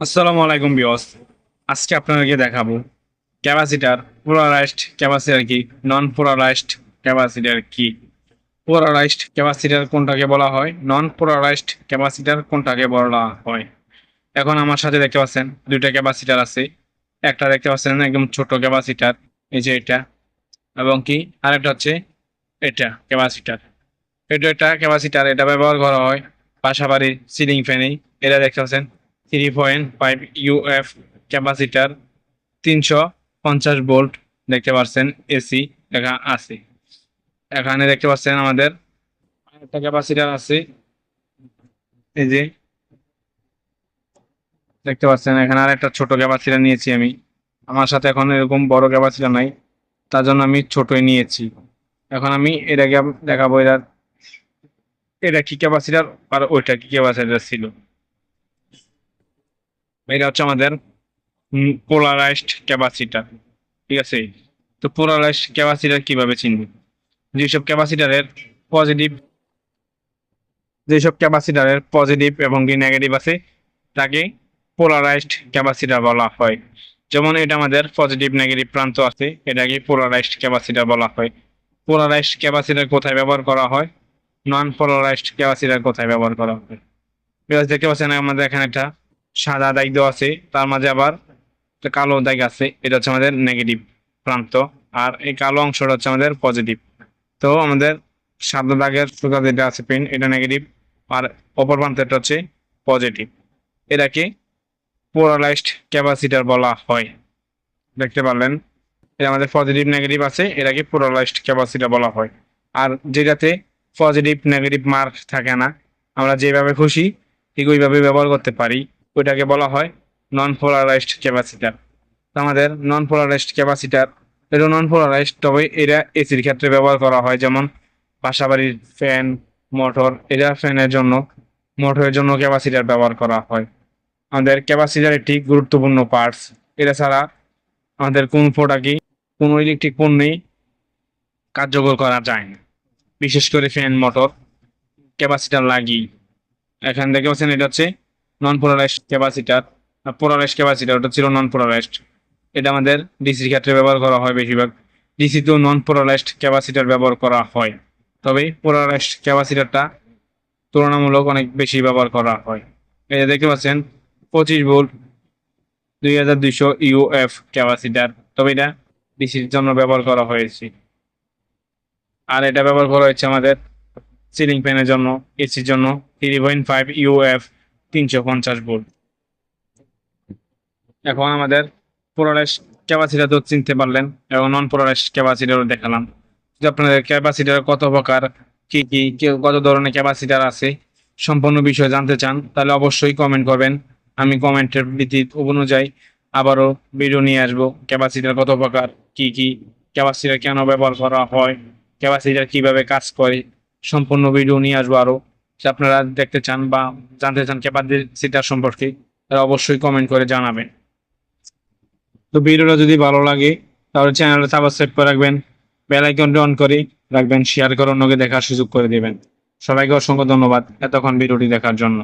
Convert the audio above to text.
আসসালামু আলাইকুম বিয়স আজকে আপনাদেরকে দেখাবো ক্যাপাসিটার পোলারাইজড ক্যাপাসিটার কি নন পোলারাইজড ক্যাপাসিটার কি? পোলারাইজড ক্যাপাসিটার কোনটাকে বলা হয়? নন পোলারাইজড ক্যাপাসিটার কোনটাকে বলা হয়? এখন আমার সাথে দেখতে পাচ্ছেন, দুইটা ক্যাপাসিটার আছে। একটা দেখতে পাচ্ছেন একদম ছোট ক্যাপাসিটার, এই যে এটা। এবং কি, আরেকটা হচ্ছে এটা ক্যাপাসিটার। এটা একটা ক্যাপাসিটার এটা ব্যবহার করা হয় পাশাপাশি সিলিং ফ্যানে এটা দেখতে পাচ্ছেন three point five uF capacitor তিনশো পঞ্চাশ ভোল্ট দেখতে পাচ্ছেন এসি লেখা আছে। এখানে দেখতে পাচ্ছেন আমাদের একটা ক্যাপাসিটার আছে। এই যে দেখতে পাচ্ছেন এখানে আর একটা ছোট ক্যাপাসিটার নিয়েছি আমি। আমার সাথে এখন এরকম বড় ক্যাপাসিটার নাই, তার জন্য আমি ছোটই নিয়েছি। এখন আমি এটাকে দেখাবো এটা এটা কি ক্যাপাসিটার আর ওইটা কি ক্যাপাসিটার ছিল। এটা হচ্ছে আমাদের পোলারাইজড ক্যাপাসিটার ঠিক আছে? তো পোলারাইজড ক্যাপাসিটার কীভাবে চিনব? যেসব ক্যাপাসিটারের পজিটিভ যেসব ক্যাপাসিটারের পজিটিভ এবং কি নেগেটিভ আছে, তাকে পোলারাইজড ক্যাপাসিটার বলা হয়। যেমন এটা আমাদের পজিটিভ নেগেটিভ প্রান্ত আছে, এটাকে পোলারাইজড ক্যাপাসিটার বলা হয়। পোলারাইজড ক্যাপাসিটার কোথায় ব্যবহার করা হয়? নন পোলারাইজড ক্যাপাসিটার কোথায় ব্যবহার করা হয়? দেখতে পাচ্ছেন আমাদের এখানে একটা সাদা দেওয়া আছে, তার মাঝে আবার কালো দাগ আছে, এটা হচ্ছে আমাদের নেগেটিভ প্রান্ত, আর এই কালো অংশটা হচ্ছে আমাদের পজিটিভ তো আমাদের সাদা দাগের সুতা যেটা আছে পেন এটা নেগেটিভ আর অপর প্রান্তটা হচ্ছে পজিটিভ এটাকে পোলারাইজড ক্যাপাসিটার বলা হয়। দেখতে পারলেন? এটা আমাদের পজিটিভ নেগেটিভ আছে, এটাকে পোলারাইজড ক্যাপাসিটার বলা হয়। আর যেটাতে পজিটিভ নেগেটিভ মার্ক থাকে না, আমরা যেভাবে খুশি, ঠিক ওইভাবে ব্যবহার করতে পারি। ওইটাকে বলা হয় নন পোলারাইজড ক্যাপাসিটার আমাদের নন পোলারাইজড ক্যাপাসিটার এটা নন পোলারাইজড তবে এটা এসির ক্ষেত্রে ব্যবহার করা হয়, যেমন বাসাবাড়ির ফ্যান মোটর এটা ফ্যানের জন্য মোটরের জন্য ক্যাপাসিটার ব্যবহার করা হয়। আমাদের ক্যাপাসিটার একটি গুরুত্বপূর্ণ পার্টস এটা ছাড়া আমাদের কোন প্রোডাক্টই কোনো ইলেকট্রিক পণ্যেই কার্যকর করা যায় না। বিশেষ করে ফ্যান মোটর ক্যাপাসিটার লাগিয়ে এখান থেকে পাচ্ছেন এটা হচ্ছে non polarised capacitor polarised capacitor ওটা ছিল নন পোলারাইজড এটা আমাদের ডিসির ক্ষেত্রে ব্যবহার করা হয় বেশিরভাগ। ডিসিতেও নন পোলারাইজড ক্যাপাসিটার ব্যবহার করা হয়। তবে পোলারাইজড ক্যাপাসিটারটা তুলনামূলক অনেক বেশি ব্যবহার করা হয়। এই দেখতে পাচ্ছেন, পঁচিশ ভোল্ট, দুই হাজার দুইশো ইউএফ ক্যাপাসিটার তবে এটা ডিসির জন্য ব্যবহার করা হয়েছে। আর এটা ব্যবহার করা হয়েছে আমাদের সিলিং ফ্যানের জন্য এসির জন্য থ্রি পয়েন্ট ফাইভ ইউএফ তিনশো পঞ্চাশ ভোল্ট। এখন আমাদের পোলারাইজ ক্যাপাসিটার তো চিনতে পারলেন, এবং নন পোলারাইজ ক্যাপাসিটারও দেখালাম। যদি আপনাদের ক্যাপাসিটার কত প্রকার, কি কি কত ধরনের ক্যাপাসিটার আছে, সম্পূর্ণ বিষয়ে জানতে চান, তাহলে অবশ্যই কমেন্ট করবেন। আমি কমেন্টের ভিত্তি অনুযায়ী আবারও ভিডিও নিয়ে আসব ক্যাপাসিটার কত প্রকার, কি কি ক্যাপাসিটার কেন ব্যবহার করা হয় ক্যাপাসিটার কীভাবে কাজ করে, সম্পূর্ণ ভিডিও নিয়ে আসব আরও যদি আপনারা দেখতে চান বা জানতে চান ক্যাপাসিটার সম্পর্কে, তারা অবশ্যই কমেন্ট করে জানাবেন। তো ভিডিওটা যদি ভালো লাগে, তাহলে চ্যানেলটা সাবস্ক্রাইব করে রাখবেন বেল আইকনটা অন করে রাখবেন শেয়ার করে অন্যকে দেখার সুযোগ করে দেবেন। সবাইকে অসংখ্য ধন্যবাদ এতক্ষণ ভিডিওটি দেখার জন্য।